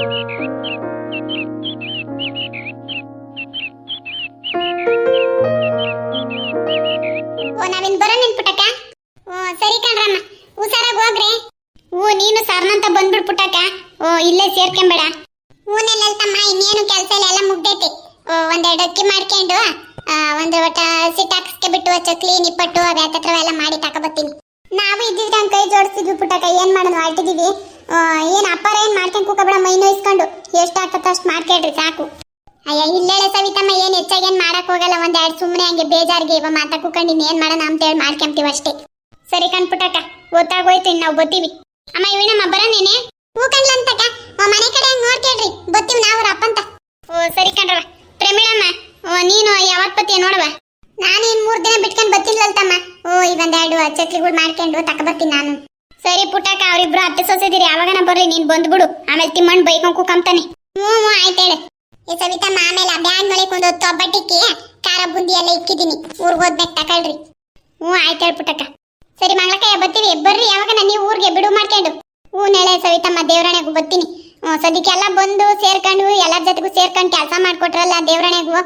ಓ, ನಾವಿನ್ ಬರೋ ಪುಟಕ ಓ, ಸರಿ ಕಣ್ರಮ್ಮ. ಹುಷಾರಾಗಿ ಹೋಗ್ರಿ. ಓ, ನೀನು ಸರ್ನಂತ ಬಂದ್ಬಿಡ್ ಪುಟಕ ಓ, ಇಲ್ಲೇ ಸೇರ್ಕೊಂಬೇಡ. ಹೂನೆಲ್ಲಲ್ತಮ್ಮ ಇನ್ನೇನು ಕೆಲಸ ಇಲ್ಲ, ಎಲ್ಲ ಮುಗ್ದೈತಿ. ಓ, ಒಂದೆರಡು ಅಕ್ಕಿ ಮಾಡ್ಕೊಂಡು ಒಂದು ಒಟ್ಟ ಸಿಟ್ ಹಾಕಿಸ್ಕೆ ಬಿಟ್ಟು ಚಕ್ಲಿ ನಿಪ್ಪಟ್ಟು ಅವೆಲ್ಲ ಎಲ್ಲ ಮಾಡಿ ತಕೊಬತ್ತೀನಿ ನಾವು ಇದ್ದಿದ್ರೆ ಕೈ ಜೋಡಿಸಿದ್ವಿ ಪುಟಕ ಏನ್ ಮಾಡೋದು ಹೊರಟಿದೀವಿ ಏನ್ ಅಪ್ಪಾರ ಏನ್ ಮಾಡ್ಕೊಂಡ್ ಕೂಕಬೇಡ ಮೈ ನೋಯಿಸ್ಕೊಂಡು ಎಷ್ಟಾಗ್ತದೆ ಅಷ್ಟು ಮಾಡ್ಕೇಳ್ರಿ ಸಾಕು. ಅಯ್ಯ, ಇಲ್ಲೇಳೆ ಸವಿತಮ್ಮ, ಏನ್ ಹೆಚ್ಚಾಗಿ ಏನ್ ಮಾಡಕ್ ಹೋಗಲ್ಲ ಒಂದ್ ಎರಡು ಸುಮ್ನೆ ಹಂಗೆ ಬೇಜಾರ್ಗೆ ಇವ ಮಾತಾ ಕೂಕೊಂಡಿನಿ ಏನ್ ಮಾಡೋಣ ಅಂತ ಹೇಳಿ ಮಾಡ್ಕೊಂತೀವಿ ಅಷ್ಟೇ. ಸರಿ ಕಣ್ಪುಟ್ಟಕ್ಕ ಗೊತ್ತಾಗೋಯ್ತು ಇನ್ ನಾವು ಬತ್ತೀವಿ ಅಮ್ಮ ಇವನಮ್ಮ ಬರನೇನೆ ನೀನೆ? ಮನೆ ಕಡೆ ಹಂಗ್ ನೋಡ್ಕೇಳ್ರಿ ಬತ್ತೀವಿ ನಾವು ಅಪ್ಪಂತ ಓ, ಸರಿ ಕಣ್ರವ ಪ್ರೇಮಿಳಮ್ಮ, ಓ, ನೀನು ಯಾವತ್ ಬತ್ತೀಯ ನೋಡವ ನಾನು ಇನ್ ಮೂರ್ ದಿನ ಬಿಟ್ಕೊಂಡ್ ಬತ್ತಿಲ್ಲಲ್ತಮ್ಮ ಓ ಇವೊಂದೆರಡು ಚಕ್ಲಿಗಳು ಮಾಡ್ಕೊಂಡು ತಕ ಬರ್ತೀನಿ ನಾನು. ಸರಿ ಪುಟ್ಟಕ್ಕ, ಅವ್ರಿಬ್ರು ಅತ್ತೆ ಸೊಸೆದಿರಿ ಯಾವಾಗನ ಬರ್ರಿ, ನೀನ್ ಬಂದ್ಬಿಡು. ಆಮೇಲೆ ತಿಮ್ಮಣ್ಣ ಬೈಕೊಂಡ್ ಕೂಕಂತಾನೆ. ಹ್ಞೂ ಹ್ಞೂ ಆಯ್ತೇಳೆ ಏ ಸವಿತಮ್ಮ ಆಮೇಲೆ ಬ್ಯಾಗ್ ನೊಳಕ್ ಒಂದು ತೊಬ್ಬಟ್ಟಿಕ್ಕೆ ಖಾರ ಬುಂದಿ ಎಲ್ಲ ಇಕ್ಕಿದ್ದೀನಿ. ಊರ್ಗ್ ಹೋದ್ಬೇಕು ತಕೊಳ್ರಿ ಹ್ಞೂ, ಆಯ್ತು ಪುಟ್ಟಕ್ಕ. ಸರಿ ಮಂಗಳಕಾಯ ಬರ್ತೀವಿ. ಬರ್ರಿ ಯಾವಾಗ ನೀವು ಊರಿಗೆ ಬಿಡು ಮಾಡ್ಕೊಂಡು. ಹ್ಞೂ, ನೆಳೆ ಸವಿತಮ್ಮ ದೇವ್ರಣೆಗೂ ಬರ್ತೀನಿ. ಸದ್ಯಕ್ಕೆಲ್ಲ ಬಂದು ಸೇರ್ಕೊಂಡು, ಎಲ್ಲರ ಜೊತೆಗೂ ಸೇರ್ಕೊಂಡು ಕೆಲಸ ಮಾಡ್ಕೊಟ್ರಲ್ಲ ದೇವ್ರಣೆಗೂ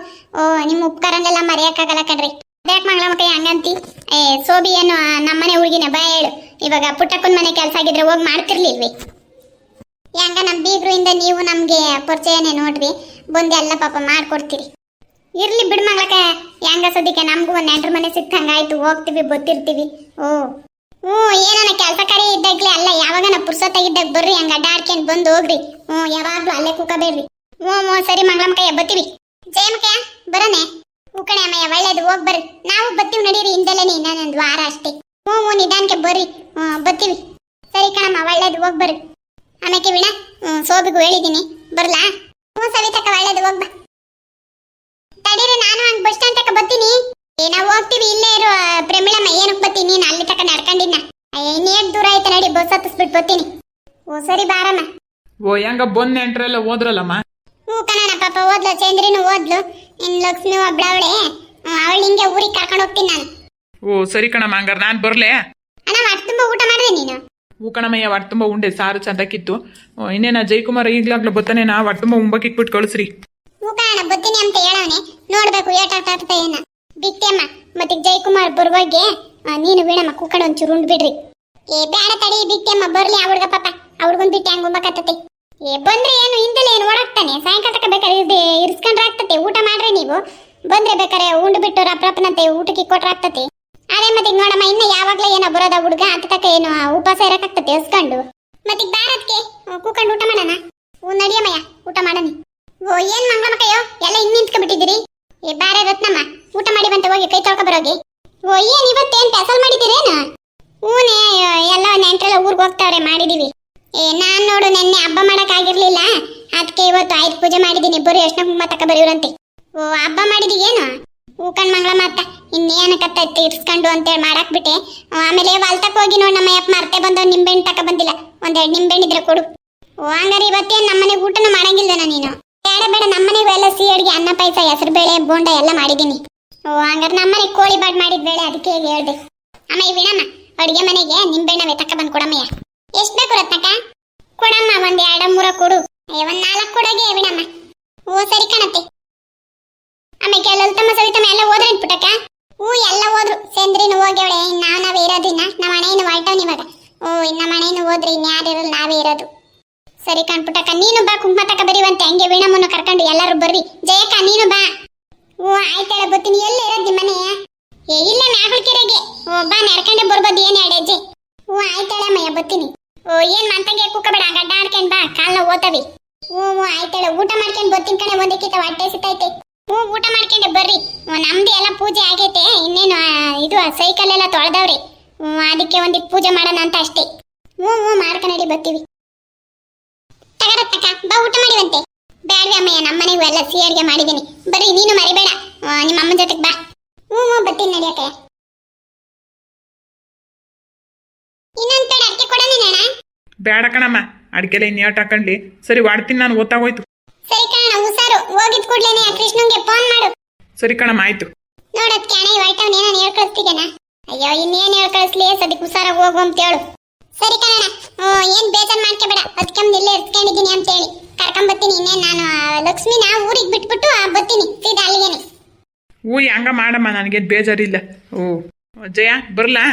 ನಿಮ್ಮ ಉಪಕಾರನೆಲ್ಲ ಮರೆಯಕ್ಕಾಗಲ್ಲ ಕಣ್ರಿ. ಅದ್ಯಾಕೆ ಮಕ್ಕಳ ಹಂಗಂತಿ. ಏ, ಸೋಬಿ ಏನು ನಮ್ಮನೆ ಹುಡುಗಿನ, ಬಾ ಹೇಳು. ಇವಾಗ ಪುಟ್ಟಕ್ಕನ ಮನೆ ಕೆಲಸ ಆಗಿದ್ರೆ ಹೋಗಿ ಮಾಡ್ತಿರ್ಲಿಲ್ವಿ? ಹೆಂಗ ನಮ್ಮ ಬೀಗರಿಂದ ನೀವು ನಮಗೆ ಪರಿಚಯನೇ ನೋಡ್ರಿ. ಬಂದು ಎಲ್ಲ ಪಾಪ ಮಾಡ್ಕೊಡ್ತೀರಿ. ಇರ್ಲಿ ಬಿಡ್ ಮಗಳಕ ಹೆಂಗ ಸದ್ಯಕ್ಕೆ ನಮಗೂ ಒಂದು ನೆಂಟ್ರ ಮನೆ ಸಿಕ್ತಂಗಾಯ್ತು. ಹೋಗ್ತೀವಿ ಗೊತ್ತಿರ್ತೀವಿ ಓ ಹ್ಞೂ, ಏನನ ಕೆಲಸ ಕರೆ ಇದ್ದಾಗ್ಲೇ, ಅಲ್ಲ ಯಾವಾಗ ನಾ ಪುರ್ಸೊತ್ತಾಗಿದ್ದಾಗ ಬರ್ರಿ, ಹಂಗ ಅಡ್ಡಾಡ್ಕೊಂಡು ಬಂದು ಹೋಗ್ರಿ. ಹ್ಞೂ, ಯಾವಾಗಲೂ ಅಲ್ಲೇ ಕೂಕಬೇಡ್ರಿ. ಹ್ಞೂ ಹ್ಞೂ, ಸರಿ ಮಂಗಳಮಕಯ್ಯ ಬತ್ತೀವಿ ಜಯಮಕಯ್ಯ ಬರನೆ ಹೂಕಣೆ ಅಮ್ಮಯ್ಯ ಒಳ್ಳೇದು ಹೋಗ್ ಬರ್ರಿ. ನಾವು ಬತ್ತೀವಿ ನಡೀರಿ ಹಿಂದೆಲೇನೆ ಇನ್ನೊಂದು ವಾರ ಅಷ್ಟೇ. ಹ್ಞೂ ಹ್ಞೂ ನಿಧಾನಕ್ಕೆ ಬರ್ರಿ. ಬತ್ತೀವಿ ಸರಿ ಕಣಮ್ಮ ಒಳ್ಳೇದು ಹೋಗ್ ಬರ್ರಿ. ಆಮೇಲೆ ವೀಣಾ ಸೋಬಿಗೂ ಹೇಳಿದ್ದೀನಿ. ಬರ್ಲಾ? ಹ್ಞೂ ಸವಿತಕ್ಕ ಒಳ್ಳೇದು ಹೋಗ್ ಬಾ. ತಡೀರಿ ನಾನು ಹಂಗೆ ಬಸ್ ಸ್ಟ್ಯಾಂಡ್ ತಕ್ಕ ಬರ್ತೀನಿ. ಏ ನಾವು ಹೋಗ್ತೀವಿ ಇಲ್ಲೇ ಇರೋ ಪ್ರೇಮಿಳಮ್ಮ ಏನಕ್ಕೆ ಬರ್ತೀನಿ? ನೀನು ಅಲ್ಲಿ ತಕ ನಡ್ಕೊಂಡಿದ್ನ? ಇನ್ನೇಟ್ ದೂರ ಐತೆ ನಡಿ ಬಸ್ ಹತ್ತಿಸ್ಬಿಟ್ಟು ಬರ್ತೀನಿ. ಓ ಸರಿ ಬಾರಮ್ಮ. ಓ ಹೆಂಗ ಬಂದ್ ನೆಂಟ್ರೆಲ್ಲ ಹೋದ್ರಲ್ಲಮ್ಮ? ಹ್ಞೂ ಕಣಣ್ಣ ಪಾಪ ಓದ್ಲು ಚಂದ್ರಿನೂ ಓದ್ಲು ಇನ್ ಲಕ್ಷ್ಮಿ ಒಬ್ಳವಳೆ ಅವಳು. ಹಿಂಗೆ ಊರಿಗೆ ಕರ್ಕೊಂಡು ಹೋಗ್ತೀನಿ ನಾನು. ಓ ಸರಿ ಕಣಮ್ಮ ಹಂಗಾರೆ ನಾನು ಬರಲೇ? ಅಣ್ಣ ಹೊಟ್ಟೆ ತುಂಬ ಊಟ ಮಾಡಿದೆ ನೀನು. ಹೂ ಕಣಮ್ಮಯ್ಯ ಹೊಟ್ಟೆ ತುಂಬ ಉಂಡೆ ಸಾರು ಚಂದಕ್ಕಿತ್ತು. ಇನ್ನೇನ ಜಯಕುಮಾರ್ ಈಗ್ಲಾಗ್ಲೂ ಬತ್ತಾನೆ ನಾ ಹೊಟ್ಟೆ ತುಂಬ ಉಂಬಕ್ಕಿಟ್ಬಿಟ್ಟು ಕಳಿಸ್ರಿ. ಹ್ಞೂ ಕಣಣ್ಣ ಬರ್ತೀನಿ ಅಂತ ಹೇಳವನೆ. ನೋಡ್ಬೇಕು ಏಟಾಗ್ತದ ಏನ. ಬಿಟ್ಟೆಮ್ಮ ಮತ್ತೆ ಜಯಕುಮಾರ್ ಬರುವಾಗೆ ಆ, ನೀನು ವೀಣಮ್ಮ ಕೂಕಣ ಒಂಚೂರು ಉಂಡ್ ಬಿಡ್ರಿ ಏ ಬೇಡ ತಡಿ ಬಿಟ್ಟೆಮ್ಮ ಬರ್ಲಿ ಆ ಹುಡ್ಗ ಪಾಪ. ಅವ್ರಿಗೊಂದು ಬಿಟ್ಟು ಹೆಂಗ್ ಉಂಬಕತ್ತತೆ. ಏ, ಬಂದ್ರೆ ಏನು, ಹಿಂದೆಲೆ ಏನು ಓಡಾಕ್ತಾನೆ ಸಾಯಂಕಾಲ ತಕ ಬೇಕಾದ್ರೆ ಇರಿಸ್ಕೊಂಡ್ರೆ ಆಗ್ತತೆ, ಊಟ ಮಾಡ್ರಿ ನೀವು. ಬಂದ್ರೆ ಬೇಕಾರೆ ಉಂಡು ಬಿಟ್ಟು ರಪ್ರಪ್ಪನಂತೆ ಊಟಕ್ಕೆ ಕೊಟ್ರೆ ಆಗ್ತತೆ. ಅದೇ ಮತ್ತೆ ನೋಡಮ್ಮ, ಇನ್ನ ಯಾವಾಗ್ಲೇ ಏನೋ ಬರೋದ ಹುಡುಗ ಅಂತ ತಕ ಏನು ಉಪವಾಸ ಇರಕ್ಕಾಗ್ತತೆ ಎಸ್ಕೊಂಡು ಮತ್ತೆ ಬಾರದ್ಕೆ ಕೂಕೊಂಡು ಊಟ ಮಾಡೋಣ? ಹ್ಞೂ ನಡಿಯಮ್ಮಯ್ಯ ಊಟ ಮಾಡೋಣ. ಓ, ಏನ್ ಮಂಗಳಮಕ್ಕಯ್ಯೋ ಎಲ್ಲ ಹಿಂಗೆ ನಿಂತ್ಕೊಂಡ್ಬಿಟ್ಟಿದ್ದೀರಿ? ಏ, ಬಾರೆ ರತ್ನಮ್ಮ, ಊಟ ಮಾಡಿ ಬಂತ, ಹೋಗಿ ಕೈ ತೊಳ್ಕೊ ಬರೋಗಿ. ಓ, ಏನ್ ಇವತ್ತೇನ್ ಪೆಸಲ್ ಮಾಡಿದ್ದೀರೇನು? ಹ್ಞೂ ಎಲ್ಲ ನೆಂಟ್ರೆಲ್ಲ ಊರಿಗೆ ಹೋಗ್ತಾವ್ರೆ, ಮಾಡಿದೀವಿ. ಏ, ನಾನ್ ನೋಡು, ನೆನ್ನೆ ಹಬ್ಬ ಮಾಡಕ್ ಆಗಿರ್ಲಿಲ್ಲ ಅದಕ್ಕೆ ಇವತ್ತು ಆಯುಧ ಪೂಜೆ ಮಾಡಿದೀನಿ ಬರೀ ಯೋಚನೆ ಕುಂಭ ತಕ ಬರೀವ್ರಂತೆ ಓ, ಹಬ್ಬ ಮಾಡಿದೀಗೇನು ಊಕಣ್ ಮಂಗಳ ಮಾತ ಅತ್ತ. ಇನ್ನೇನು ಕತ್ತೈತಿ ಇರ್ಸ್ಕೊಂಡು ಅಂತೇಳಿ ಮಾಡಾಕ್ ಬಿಟ್ಟೆ ಆಮೇಲೆ ಹೊಲ್ತಕ್ ಹೋಗಿ ನೋಡ್ ನಮ್ಮ ಯಪ್ಪ ಮರ್ತೆ ಬಂದವ್ ನಿಂಬೆಹಣ್ಣು ತಕ ಬಂದಿಲ್ಲ. ಒಂದೆರಡು ನಿಂಬೆಹಣ್ಣು ಇದ್ರೆ ಕೊಡು. ಓ, ಹಂಗಾರೆ ಇವತ್ತೇನ್ ನಮ್ಮನೆ ಊಟನ ಮಾಡಂಗಿಲ್ದನ ನೀನು? ಬೇಡ ಬೇಡ ನಮ್ಮನೆಗೂ ಎಲ್ಲ ಸಿಹಿ ಅಡಿಗೆ, ಅನ್ನ ಪಾಯಸ, ಹೆಸರು ಬೇಳೆ, ಬೋಂಡ ಎಲ್ಲ ಮಾಡಿದ್ದೀನಿ. ಓ, ಹಂಗಾರೆ ನಮ್ಮನೆ ಕೋಳಿ ಬಾಡ್ ಮಾಡಿದ ಬೇಳೆ ಅದಕ್ಕೆ ಹೇಳ್ದೆ. ಅಮ್ಮ ಈ ವಿಣಮ್ಮ ಅಡಿಗೆ ಮನೆಗೆ ನಿಂಬೆಹಣ್ಣವೇ ತಕ್ಕ ಬಂದು ಕೊಡಮ್ಮಯ್ಯ ಎಷ್ಟ್ ಬೇಕು ರತ್ನಕ್ಕ? ಕೊಡಮ್ಮ, ಒಂದ್ ಎರಡ ಮೂರ ಕೊಡು. ಒಂದ್ ನಾಲ್ಕು ಕೊಡೋಗೆ ಬಿಡಮ್ಮ. ಓ ಸರಿ ಕಣತ್ತೆ. ಆಮೇಲೆ ಲಲಿತಮ್ಮ ಸವಿತಮ್ಮ ಎಲ್ಲ ಹೋದ್ರೆ ಪುಟಕ ಹ್ಞೂ, ಎಲ್ಲ ಹೋದ್ರು. ಸೇಂದ್ರಿನ ಹೋಗ್ಯವಳೆ ನಾವ್ ನಾವೇ ಇರೋದು ಇನ್ನ. ನಮ್ಮ ಮನೆಯನ್ನು ಹೊರಟವ್ ಇವಾಗ. ಓ ಇನ್ನ ಮನೆಯನ್ನು ಹೋದ್ರೆ ಇನ್ಯಾರಿರಲ್ಲ ನಾವೇ ಇರೋದು. ಸರಿ ಕಣ್ಪುಟ್ಟಕ್ಕ, ನೀನು ಬಾ ಕುಂಕುಮ ತಕ ಬರೀವಂತೆ. ಹಂಗೆ ವೀಣಮ್ಮನ್ನು ಕರ್ಕೊಂಡು ಎಲ್ಲರೂ ಬರ್ರಿ. ಜಯಕ್ಕ, ನೀನು ಬಾ. ಓ ಆಯ್ತಾಳ ಬತ್ತೀನಿ ಎಲ್ಲಿ ಇರೋದು ನಿಮ್ಮ ಮನೆ? ಏ, ಇಲ್ಲ, ನಾಗಲ್ಕೆರೆಗೆ. ಓ ಬಾ, ನಡ್ಕೊಂಡೆ ಬರ್ಬೋದು, ಏನ್ ಹೆಜ್ಜೆ. ಓ ಆಯ್ತಾಳಮ್ಮಯ್ಯ ಬತ್ತೀನಿ ಓ, ಏನ್ ಮಂತಂಗೆ ಕೂಕಬೇಡ ಗಡ್ಡ ಆಡ್ಕೊಂಡ್ ಬಾ, ಕಾಲ್ನ ಓತವಿ. ಹ್ಞೂ ಆಯ್ತಾಳ ಊಟ ಮಾಡ್ಕೊಂಡ್ ಬರ್ತೀನಿ ಕಣೆ ಒಂದಕ್ಕಿಂತ ಹೊಟ್ಟೆ ಸಿತೈತೆ ಹ್ಞೂ, ಊಟ ಮಾಡ್ಕೊಂಡೆ, ಬರ್ರಿ. ನಮ್ದು ಎಲ್ಲ ಪೂಜೆ ಆಗೈತೆ, ಇನ್ನೇನು ಇದು ಸೈಕಲ್ ಎಲ್ಲ ತೊಳೆದವ್ರಿ. ಹ್ಞೂ, ಅದಕ್ಕೆ ಒಂದಿಟ್ಟು ಪೂಜೆ ಮಾಡೋಣ ಅಂತ ಅಷ್ಟೇ. ಹ್ಞೂ ಹ್ಞೂ, ಮಾಡ್ಕೊಂಡಿ ಬರ್ತೀವಿ. ತಗರತ್ತಕ್ಕ ಬಾ, ಊಟ ಮಾಡಿವಂತೆ. ಬ್ಯಾಡ್ವಿ, ಅಮ್ಮಯ್ಯ, ನಮ್ಮನೆಗೂ ಎಲ್ಲ ಸಿಹಿ ಅಡುಗೆ ಮಾಡಿದ್ದೀನಿ. ಬರ್ರಿ, ನೀನು ಮರಿಬೇಡ. ನಿಮ್ಮ ಅಮ್ಮನ ಜೊತೆಗೆ ಬಾ ಹ್ಞೂ ಹ್ಞೂ ಬರ್ತೀನಿ ನಡಿಯಕ್ಕೆ ಇನ್ನೊಂದು ಪೇಡ ಅಕ್ಕಿ ಕೊಡ ನೀನಣ್ಣ ಬೇಡ ಕಣಮ್ಮ. ಅಡಿಕೆಲೆ ಇನ್ನೇಟ್ ಹಾಕೊಂಡ್ಲಿ? ಸರಿ ವಾಡ್ತೀನಿ ನಾನು ಓದ್ತಾಗೋಯ್ತು ಸರಿ ಕಣ ಹುಷಾರು. ಹೋಗಿದ್ ಕೂಡ್ಲೇನೆ ಕೃಷ್ಣಂಗೆ ಫೋನ್ ಮಾಡು. ಸರಿ ಕಣಮ್ಮ ಆಯ್ತು. ನೋಡತ್ಕೆ ಅಣ್ಣ ಏನಾನ ಹೇಳ್ ಕಳಿಸ್ತಿದ್ದೇನ ಅಯ್ಯೋ ಇನ್ನೇನ್ ಹೇಳ್ ಕಳಿಸ್ಲಿ ಸದ್ಯಕ್ಕೆ ಹುಷಾರಾಗಿ ಹೋಗು ಅಂತ ಹೇಳು. ಸರಿ ಕಣ ಏನ್ ಬೇಜಾರ್ ಮಾಡ್ಕೋಬೇಡ. ಅದಕ್ಕೆ ಇಲ್ಲೇ ಇರ್ಸ್ಕೊಂಡಿದ್ದೀನಿ ಅಂತ ಹೇಳಿ ಊರಿಗೆ ಬಿಟ್ಬಿಟ್ಟು ಬರ್ತೀನಿ ಸೀದಾ ಅಲ್ಲಿಗೇನೆ. ಹ್ಞೂ ಹಂಗ ಮಾಡಮ್ಮ ನನಗೇನು ಬೇಜಾರಿಲ್ಲ. ಓ ಜಯ ಬರಲಾ?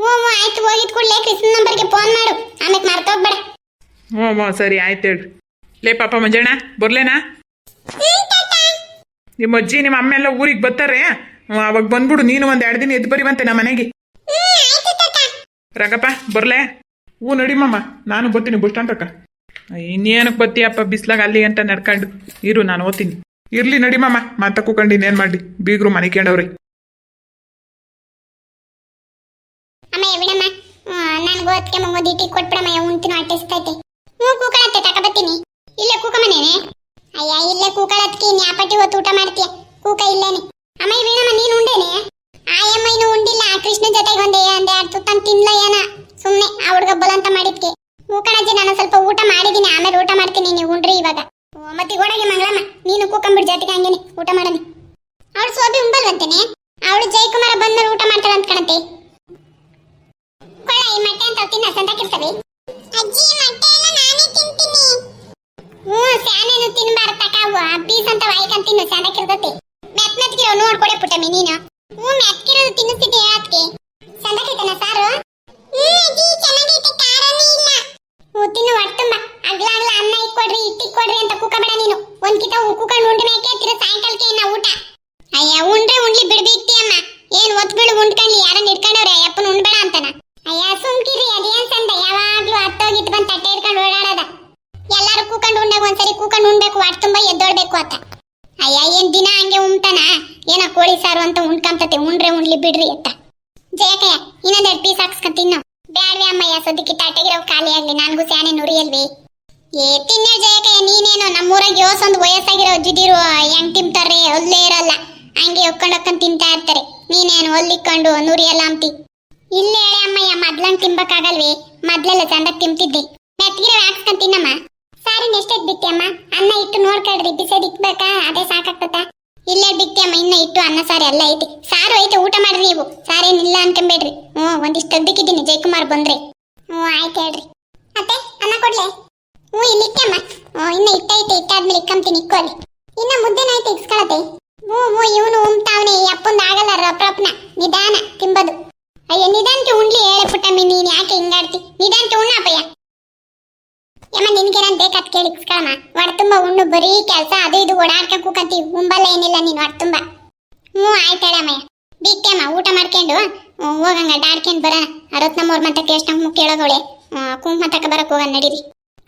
ಹ್ಞೂ ಆಯ್ತು ಹೋಗಿದ್ ಕೂಡಲೇ ಕೃಷ್ಣ ನಂಬರ್ಗೆ ಫೋನ್ ಮಾಡು. ಆಮೇಲೆ ಮರ್ತೋಗ್ಬೇಡ ಹ್ಞೂ ಹ್ಞೂ ಸರಿ ಆಯ್ತು ಹೇಳ್ರಿ ಲೇ ಪಾಪ ಮಂಜಣ್ಣ ಬರ್ಲೇನಾ? ನಿಮ್ಮ ಅಜ್ಜಿ ನಿಮ್ಮ ಅಮ್ಮ ಎಲ್ಲ ಊರಿಗೆ ಬರ್ತಾರೆ. ಅವಾಗ ಬಂದ್ಬಿಡು ನೀನು ಒಂದು ಎರಡು ದಿನ ಎದ್ದು ಬರಿವಂತೆ ನಮ್ಮ ಮನೆಗೆ. ರಂಗಪ್ಪ ಬರ್ಲೆ? ಹ್ಞೂ ನಡಿಮಮ್ಮ ನಾನು ಬರ್ತೀನಿ ಬಸ್ ಸ್ಟ್ಯಾಂಡ್ ತಕ್ಕ. ಇನ್ನೇನಕ್ಕೆ ಬತ್ತೀಯಪ್ಪ ಬಿಸ್ಲಾಗ ಅಲ್ಲಿ ಅಂತ ನಡ್ಕೊಂಡು. ಇರು ನಾನು ಓದ್ತೀನಿ. ಇರ್ಲಿ ನಡಿಮಮ್ಮ ಮಾತಾ ಕೂಕೊಂಡು ಇನ್ನೇನು ಮಾಡಲಿ. ಬೀಗರು ಮನೆ ಕೇಳವ್ರಿ ಅಮ್ಮಯ್ಯ ಬಿಡಮ್ಮ ನಾನು ಗೋತ್ಕೆ ಮಂಗೋದಿ ಟೀ ಕೊಟ್ಬಿಡಮ್ಮಯ್ಯ ಉಂತಿನ ಅಟ್ಟಿಸ್ತೈತೆ ಹ್ಞೂ ಕೂಕಳತ್ತೆ ತಕ ಇಲ್ಲ ಇಲ್ಲೇ ಕೂಕಮ್ಮನೇನೆ ಅಯ್ಯ ಇಲ್ಲೇ ಕೂಕಳತ್ಕಿ ನ್ಯಾಪಟ್ಟಿ ಹೊತ್ತು ಊಟ ಮಾಡ್ತೀಯ? ಕೂಕ ಇಲ್ಲೇನೆ. ಅಮ್ಮ ವೀಣಮ್ಮ ನೀನು ಉಂಡೇನೆ? ಆಯಮ್ಮ ಇನ್ನು ಉಂಡಿಲ್ಲ ಕೃಷ್ಣ ಜೊತೆಗೆ ಒಂದೇ ಅಂದೆ ಎರಡು ತುತ್ತನ್ ತಿನ್ಲ ಏನ? ಸುಮ್ಮನೆ ಆ ಹುಡುಗ ಬಲಂತ ಮಾಡಿದ್ಕೆ. ಕೂಕಣಜ್ಜಿ ನಾನು ಸ್ವಲ್ಪ ಊಟ ಮಾಡಿದ್ದೀನಿ ಆಮೇಲೆ ಊಟ ಮಾಡ್ತೀನಿ ನೀವು ಉಂಡ್ರಿ ಇವಾಗ. ಓ, ಮತ್ತೆ ಗೋಡಗೆ ಮಂಗಳಮ್ಮ ನೀನು ಕೂಕಂಬಿಡ್ ಜೊತೆಗೆ ಹಂಗೇನೆ ಊಟ ಮಾಡನಿ. ಅವಳು ಸೋಬಿ ಉಂಬಲ್ವಂತೇನೆ? ಅವಳು ಜಯಕುಮಾರ ಬಂದ್ಮೇಲೆ ಊಟ ಮಾಡ್ತಾಳೆ ಅಂತ ಕಾಣತ್ತೆ. ಈ ಮೊಟ್ಟೆ ಅಂತ ತಿನ್ನ ಸಂದಕ್ಕಿರ್ತವೆ ಅಜ್ಜಿ ಮೊಟ್ಟೆ ಎಲ್ಲ ನಾನೇ ತಿಂತೀನಿ. ಹ್ಞೂ, ಸ್ಯಾನೇನು ತಿನ್ಬಾರ್ದು ತಕಾವು ಅಬ್ಬೀಸ್ ಅಂತ ವಾಯ್ಕಂತ ತಿನ್ನು ಸಂದಕ್ಕಿರ್ತತೆ ಮೆತ್ ಮೆತ್ಕಿರೋ ನೋಡ್ಕೊಡೆ ಪುಟ್ಟಮ್ಮಿ ನೀನು ಹ್ಞೂ ಮೆತ್ಕಿರೋದು ತಿನ್ನಿಸ್ತಿದ್ದೆ ಹೇಳತ್ಗೆ ಸಂದಕ್ಕೈತನ ಸಾರು ಹ್ಞೂ ಅಜ್ಜಿ ಚೆನ್ನಾಗೈತೆ ಖಾರನೇ ಇಲ್ಲ ಹ್ಞೂ ತಿನ್ನು ಹೊಟ್ಟುಂಬ ಅಗ್ಲ ಅಗ್ಲ ಅನ್ನ ಇಕ್ಕೊಡ್ರಿ ಇಟ್ಟಿಕ್ಕೊಡ್ರಿ ಅಂತ ಕೂಕಬೇಡ ನೀನು ಒಂದ್ ಕಿತ ಕೂಕೊಂಡು ಉಂಡ ಮೇಕೆ ತಿರು ಸಾಯಂಕಾಲಕ್ಕೆ ಇನ್ನ ಊಟ ಅಯ್ಯ ಉಂಡ್ರೆ ಉಂಡ್ಲಿ ಬಿಡ್ಬೇಕ್ತಿ ಅಮ್ಮ ಏನ್ ಒತ್ ಬೀಳು ಉಂಡ್ಕಂಡ್ಲಿ ಯಾರನ್ನ ಹಿಡ್ಕೊಂಡವ್ರೆ ಅಪ್ಪನ ಉಂಡ್ಬೇಡ ಅಂತಾನ ಅಯ್ಯ ಸುಮ್ಕಿರಿ ಅದೇನ್ ಸಂದ ಯಾವಾಗ್ಲೂ ಹತ್ತೋಗಿತ್ತು ಬಂದ್ ತಟ್ಟೆ ಹಿಡ್ಕೊಂಡು ಓಡಾಡದ ಎಲ್ಲಾರು ಕೂಕೊಂಡು ಉಂಡಾಗ ಒಂದ್ಸರಿ ಕೂಕೊಂಡು ಉಣ್ಬೇಕು ಹೊಟ್ಟೆ ತುಂಬಾ ಎದ್ದೋಡ್ಬೇಕು ಅಂತ ಅಯ್ಯ ಏನ್ ದಿನ ಹಂಗೆ ಉಣ್ತಾನ ಏನ ಕೋಳಿ ಸಾರು ಅಂತ ಉಣ್ಕಂತತೆ ಉಂಡ್ರೆ ಉಣ್ಲಿ ಬಿಡ್ರಿ ಅಂತ ಜಯಕಯ್ಯ ಇನ್ನೊಂದೆರಡು ಪೀಸ್ ಹಾಕ್ಸ್ಕೊಂಡ್ ತಿನ್ನು ಬ್ಯಾಡ್ವೆ ಅಮ್ಮಯ್ಯ, ಸದ್ಯಕ್ಕೆ ತಟ್ಟೆಗಿರೋ ಖಾಲಿ ಆಗ್ಲಿ, ನನಗೂ ಸ್ಯಾನೆ ನುರಿಯಲ್ವಿ. ಏ, ತಿನ್ನೆ ಜಯಕಯ್ಯ, ನೀನೇನು ನಮ್ಮೂರಾಗ ಯೋಸೊಂದು ವಯಸ್ಸಾಗಿರೋ ಅಜ್ಜಿದಿರು ಹೆಂಗ್ ತಿಂತಾರೆ ಒಲ್ಲೇ ಇರಲ್ಲ. ಹಂಗೆ ಒಕ್ಕೊಂಡ್ ಒಕ್ಕೊಂಡು ತಿಂತಾ ಇರ್ತಾರೆ. ನೀನೇನು ಒಲ್ಲಿಕ್ಕೊಂಡು ನುರಿಯಲ್ಲ ಅಂತಿ. ಇಲ್ಲೇ ಹೇಳಿ ಅಮ್ಮಯ್ಯ, ಮೊದ್ಲಂಗ್ ತಿನ್ಬೇಕಾಗಲ್ವಿ ಮೊದ್ಲೆಲ್ಲ ಚಂದಾಗ್ ತಿಂತಿದ್ದೆ. ಮೆತ್ತಿಗೆ ಹಾಕ್ಸ್ಕೊಂಡ್ ತಿನ್ನಮ್ಮ ಸಾರಿ ನೆಷ್ಟೆ ಬಿತ್ತಿ ಅಮ್ಮ? ಅನ್ನ ಇಟ್ಟು ನೋಡ್ಕೊಳ್ರಿ, ಬಿಸೇದ್ ದಿಕ್ಬೇಕಾ ಅದೇ ಸಾಕಾಗ್ತತ ಇಲ್ಲೇ ಬಿತ್ತಿ ಇನ್ನ ಇಟ್ಟು ಅನ್ನ, ಸಾರು ಎಲ್ಲ ಐತಿ. ಸಾರು ಐತೆ, ಊಟ ಮಾಡ್ರಿ ನೀವು. ಸಾರೇನಿಲ್ಲ ಅನ್ಕೊಂಬೇಡ್ರಿ. ಹ್ಞೂ, ಒಂದಿಷ್ಟು ತೆಗ್ದಿಕ್ಕಿದ್ದೀನಿ ಜಯಕುಮಾರ್ ಬಂದ್ರೆ. ಹ್ಞೂ, ಆಯ್ತು ಹೇಳ್ರಿ. ಅತ್ತೆ, ಅನ್ನ ಕೊಡ್ಲೆ? ಹ್ಞೂ ಇಲ್ಲಿ ಇಟ್ಟಮ್ಮ ಹ್ಞೂ, ಇನ್ನ ಇಟ್ಟೈತೆ ಇಟ್ಟಾದ್ಮೇಲೆ ಇಕ್ಕಂತೀನಿ ಇಕ್ಕೋಲಿ ಇನ್ನ ಮುದ್ದೆನಾಯ್ತು ಇಕ್ಸ್ಕೊಳತೆ ಹ್ಞೂ ಹ್ಞೂ, ಇವನು ಉಮ್ತಾವನೆ ಅಪ್ಪಂದು ಆಗಲ್ಲ, ರಪ್ರಪ್ನ. ನಿಧಾನ, ತಿಂಬದು. ಅಯ್ಯ, ನಿಧಾನಕ್ಕೆ ಉಂಡ್ಲಿ ಹೇಳ ಪುಟ್ಟಮ್ಮಿ, ನೀನು ಯಾಕೆ ಹಿಂಗಾಡ್ತಿ? ನಿಧಾನಕ್ಕೆ ಉಣ್ಣಪ್ಪಯ್ಯ ಯಮ್ಮ, ನಿನ್ಗೇನಾನ್ ಬೇಕಾದ್ ಕೇಳಿ ಇಕ್ಸ್ಕೊಳಮ್ಮ ಹೊಟ್ಟೆ ತುಂಬ ಉಣ್ಣು, ಬರೀ ಕೆಲಸ ಅದು ಇದು, ಓಡಾಡ್ಕ ಕೂಕಂತಿ, ಉಂಬಲ್ಲ ಏನಿಲ್ಲ ನೀನು ಹೊಟ್ಟೆ ತುಂಬ. ಹ್ಞೂ, ಆಯ್ತು ಬಿಟ್ಟೆಮ್ಮ ಊಟ ಮಾಡ್ಕೊಂಡು ಹೋಗಂಗ ಅಡ್ಡಾಡ್ಕೊಂಡು ಬರ ಅರವತ್ನಮ್ಮವ್ರ ಮತ್ತೆ ಎಷ್ಟು ಮುಖ್ಯ ಕೇಳೋಗವಳೆ ಕುಂಕುಮ ತಕ ಬರಕ್ ಹೋಗನ್, ನಡೀರಿ.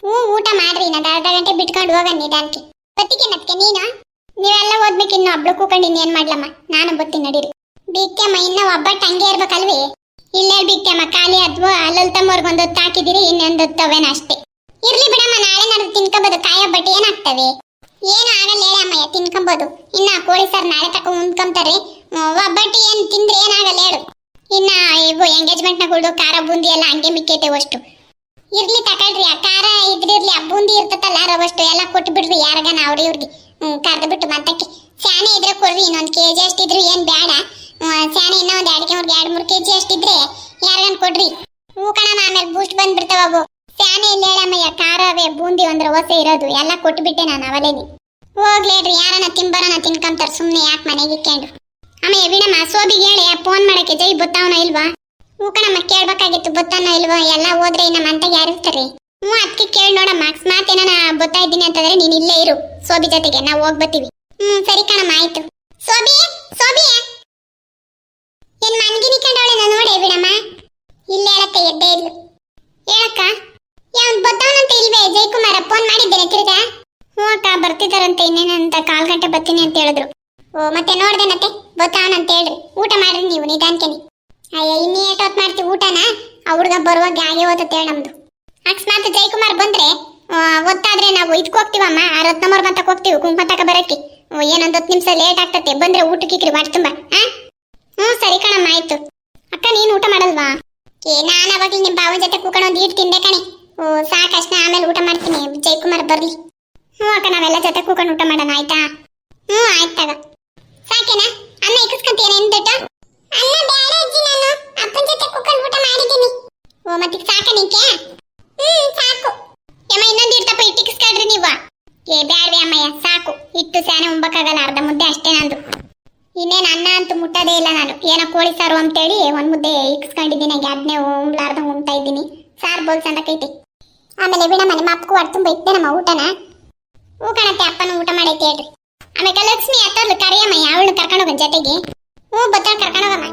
ಹ್ಞೂ, ಊಟ ಮಾಡ್ರಿ ನಾನು ಅರ್ಧ ಗಂಟೆ ಬಿಟ್ಕೊಂಡು ಹೋಗನ್ ನಿಧಾನಕ್ಕೆ ಬತ್ತಿಗೆ ನತ್ಕೆ ನೀನು? ನೀವೆಲ್ಲ ಓದ್ಬೇಕು ಇನ್ನು ಒಬ್ಳು ಕೂಕೊಂಡು ಇನ್ನೇನ್ ಮಾಡ್ಲಮ್ಮ? ನಾನು ಬತ್ತೀನಿ, ನಡೀರಿ. ಬಿಟ್ಟೆಮ್ಮ ಇನ್ನ ಒಬ್ಬಟ್ಟು ಹಂಗೆ ಇರ್ಬೇಕಲ್ವಿ? ಇಲ್ಲೇ ಬಿಟ್ಟೆಮ್ಮ ಖಾಲಿ ಅದ್ವು, ಅಲ್ಲಲ್ ತಮ್ಮವ್ರಿಗೆ ಒಂದು ಹೊತ್ತು ಹಾಕಿದಿರಿ ಇನ್ನೊಂದು ಹೊತ್ತವೇನ ಅಷ್ಟೇ. ಇರ್ಲಿ ಬಿಡಮ್ಮ, ನಾಳೆ ನಾಡ್ದು ತಿನ್ಕೋಬೋದು. ಕಾಯೋ ಬಟ್ಟಿ ಏನಾಗ್ತವೆ ಏನು ಆಗಲ್ಲ ಹೇಳಿ ಅಮ್ಮಯ್ಯ ಇನ್ನ ಕೋಳಿ ಸರ್ ನಾಳೆ ತಕ ಉಂದ್ಕೊಂತಾರೆ ಒಬ್ಬಟ್ಟಿ ಏನು ತಿಂದ್ರೆ ಏನಾಗಲ್ಲ ಹೇಳು. ಇನ್ನ ಇವು ಎಂಗೇಜ್ಮೆಂಟ್ ನಗಳು ಖಾರ ಬೂಂದಿ ಎಲ್ಲ ಹಂಗೆ ಮಿಕ್ಕೈತೆ ಅಷ್ಟು. ಇರ್ಲಿ ತಕೊಳ್ರಿ, ಆ ಖಾರ ಇದ್ರಿರ್ಲಿ ಆ ಬೂಂದಿ ಇರ್ತತಲ್ಲ ರವಷ್ಟು ಎಲ್ಲ ಕೊಟ್ಟು ಬಿಡ್ರಿ ಯಾರಿಗಾನ ಅವ್ರಿ ಇವ್ರಿಗೆ. ಕರ್ದು ಬಿಟ್ಟು ಮತ್ತಕ್ಕೆ. ಸ್ಯಾನೆ ಇದ್ರೆ ಕೊಡ್ರಿ, ಇನ್ನೊಂದು ಕೆ ಜಿ ಅಷ್ಟಿದ್ರು ಏನು ಬೇಡ ಸ್ಯಾನೆ ಇನ್ನೂ ಒಂದ್ ಎರಡು ಅವ್ರಿಗೆ ಎರಡು ಮೂರು ಕೆ ಜಿ ಅಷ್ಟಿದ್ರೆ ಯಾರಿಗಾನ ಕೊಡ್ರಿ. ಹೂ ಕಣಮ್ಮ, ಆಮೇಲೆ ಬೂಸ್ಟ್ ಬಂದ್ಬಿಡ್ತಾವ ಸ್ಯಾನೆ ಇಲ್ಲ ಖಾರವೇ, ಬೂಂದಿ ಒಂದ್ರ ಓಸೆ ಇರೋದು, ಎಲ್ಲ ಕೊಟ್ಬಿಟ್ಟೆ ನಾನು ಅವಲೇನಿ ಹೋಗ್ಲೇಡ್ರಿ ಯಾರನ್ನ ತಿಂಬರನ ತಿನ್ಕಂತಾರ ಸುಮ್ಮನೆ ಯಾಕೆ ಮನೆಗೆ ಅಮ್ಮ ಅಮ್ಮಯ್ಯ ವೀಣಮ್ಮ ಸೋಬಿಗೆ ಹೇಳಿ ಫೋನ್ ಮಾಡಕ್ಕೆ ಜೈ ಬುತ್ತಾವನ ಇಲ್ವಾ? ಹ್ಞೂ ಕಣಮ್ಮ ಕೇಳ್ಬೇಕಾಗಿತ್ತು ಬತ್ತಾನ ಇಲ್ವಾ? ಎಲ್ಲ ಹೋದ್ರೆ ನಮ್ಮ ಅಂತ ಯಾರು ಇರ್ತಾರೆ? ಹ್ಞೂ ಅದಕ್ಕೆ ಕೇಳಿ ನೋಡಮ್ಮ ಅಕಸ್ಮಾತ್ ಏನಾನ ಬುತ್ತಾ ಇದ್ದೀನಿ ಅಂತಂದ್ರೆ ನೀನ್ ಇಲ್ಲೇ ಇರು, ಸೋಬಿ ಜೊತೆಗೆ, ನಾವು ಹೋಗ್ಬತ್ತೀವಿ ಹ್ಞೂ, ಸರಿ ಕಣಮ್ಮ, ಆಯ್ತು. ಸೋಬಿ ಸೋಬಿ! ಏನ್ ಮನ್ಗಿನಿ ಕಂಡವಳೆ ನೋಡೇ ಬಿಡಮ್ಮ ಇಲ್ಲೇ ಹೇಳತ್ತೆ, ಎದ್ದೇ ಇದ್ಲು ಹೇಳಕ್ಕ ಯಾವ್ ಬತ್ತಾವನಂತ ಇಲ್ವೇ ಜಯಕುಮಾರ ಫೋನ್ ಮಾಡಿದ್ದೇನೆ ತಿರ್ಗಾ. ಹ್ಞೂ ಅಕ್ಕ ಇನ್ನೇನಂತ ಕಾಲ್ ಗಂಟೆ ಬರ್ತೀನಿ ಅಂತ ಹೇಳಿದ್ರು. ಓ ಮತ್ತೆ ನೋಡ್ದೇನತ್ತೆ ಅಂತ ಹೇಳ್ರಿ. ಊಟ ಮಾಡ್ರಿ ನೀವು ನಿಧಾನಕೆನಿ ಅಯ್ಯ ಇನ್ನೇ ಎಷ್ಟೊತ್ತು ಮಾಡ್ತೀವಿ ಊಟನ? ಆ ಹುಡುಗ ಬರುವಾಗ ಹಾಗೆ ಓದತ್ತೆ ಹೇಳಿ ನಮ್ದು. ಅಕಸ್ಮಾತ್ ಜಯಕುಮಾರ್ ಬಂದ್ರೆ ಆ, ಒತ್ತಾದ್ರೆ ನಾವು ಇದಕ್ಕೆ ಹೋಗ್ತೀವಮ್ಮ? ಆ ರತ್ನಮ್ಮವ್ರ ಮತ್ತಕ್ಕೆ ಹೋಗ್ತೀವಿ ಕುಂಕುಮ ತಕ ಬರಕ್ಕೆ. ಏನೊಂದ್ ಹತ್ತು ನಿಮಿಷ ಲೇಟ್ ಆಗ್ತತೆ ಬಂದ್ರೆ ಇಕ್ರಿ ಮಾಡಿ ತುಂಬ. ಹಾ ಹ್ಞೂ ಸರಿ ಕಣಮ್ಮ ಆಯ್ತು. ಅಕ್ಕ ನೀನು ಊಟ ಮಾಡಲ್ವಾ? ಏ ನಾನು ಅವಾಗ ನಿಮ್ಮ ಬಾವನ ಜೊತೆ ಕೂಕೊಂಡು ಒಂದು ಈಟ್ ತಿಂದೆ ಕಣೆ. ಸಾಕಷ್ಟ ಆಮೇಲೆ ಊಟ ಮಾಡ್ತೀನಿ. ಜಯಕುಮಾರ್ ಬರ್ಲಿ. ಹ್ಞೂ, ಅಕ್ಕ, ನಾವೆಲ್ಲ ಜೊತೆ ಕೂಕೊಂಡು ಊಟ ಮಾಡೋಣ, ಆಯ್ತಾ? ಹ್ಞೂ, ಆಯ್ತು ಸಾಕೇನಾ? ಅನ್ನ ಏನು ಎಂದಿಟ್ಟು ಅನ್ನ ಬೇಡ ಅಜ್ಜಿ ನಾನು. ಅಪ್ಪನ ಜೊತೆ ಕೂಕೊಂಡು ಊಟ ಮಾಡಿದ್ದೀನಿ. ಓ ಮತ್ತೆ ಸಾಕ ಹ್ಮ್ ಸಾಕು. ಯಮ್ಮ, ಇನ್ನೊಂದು ಇರ್ತಪ್ಪ ಇಟ್ಟಿಕ್ಸ್ಕೊಳ್ರಿ ನೀವು. ಏ, ಬ್ಯಾಡ್ವೆ ಅಮ್ಮಯ್ಯ, ಸಾಕು. ಇಟ್ಟು ಸ್ಯಾನೆ ಉಂಬಕ್ಕಾಗಲ್ಲ, ಅರ್ಧ ಮುದ್ದೆ ಅಷ್ಟೇ ನಂದು. ಇನ್ನೇನು ಅನ್ನ ಅಂತೂ ಮುಟ್ಟೋದೇ ಇಲ್ಲ ನಾನು. ಏನೋ ಕೋಳಿ ಸಾರು ಅಂತೇಳಿ ಒಂದು ಮುದ್ದೆ ಇಕ್ಸ್ಕೊಂಡಿದ್ದೀನಿ ಅದನ್ನೇ ಉಂಬ್ಲಾರ್ದಂಗೆ ಉಣ್ತಾ ಇದ್ದೀನಿ. ಸಾರು ಬೋಲ್ ಸಂದಕೈತಿ ಆಮೇಲೆ ಬಿಡಮ್ಮ ಮನೆ ಅಪ್ಪಗೂ ಹೊಟ್ಟೆ ತುಂಬ ಇತ್ತೆ ನಮ್ಮ ಊಟನ. ಹೂ ಅಪ್ಪನ ಊಟ ಮಾಡೈತಿ ಹೇಳ್ರಿ. ಆಮೇಲೆ ಲಕ್ಷ್ಮಿ ಅತ್ತೋರ್ಲು ಕರಿಯಮ್ಮ ಅವಳು ಕರ್ಕೊಂಡೋಗನ್ ಜೊತೆಗೆ? ಹ್ಞೂ ಬತ್ತಾಳ ಕರ್ಕೊಂಡೋಗಮ್ಮ